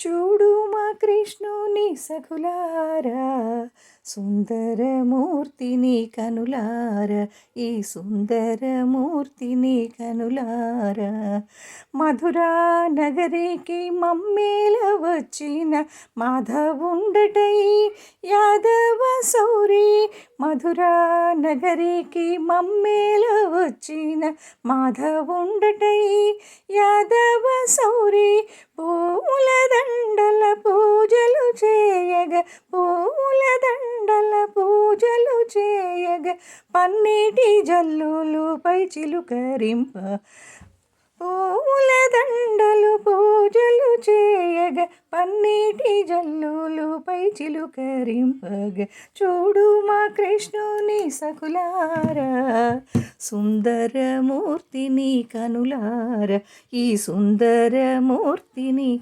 చూడు మా కృష్ణుని సఖులారా సుందరమూర్తిని కనులార ఈ సుందరమూర్తిని కనులార. మధురా నగరికి మమ్మేల వచ్చిన మాధవుండటై యాదవ సౌరి మధురా నగరికి మమ్మేల వచ్చిన మాధవుండటై యాదవ పూల దండల పూజలు చేయగ. పన్నీటి జల్లులుపై చిలుకరింప. పూల దండలు పూజలు చేయగ. పన్నీటి జల్లులుపై చిలుకరింపగ. చూడు మా కృష్ణుని సకులారా. సుందరమూర్తిని కనులార. ఈ సుందరమూర్తిని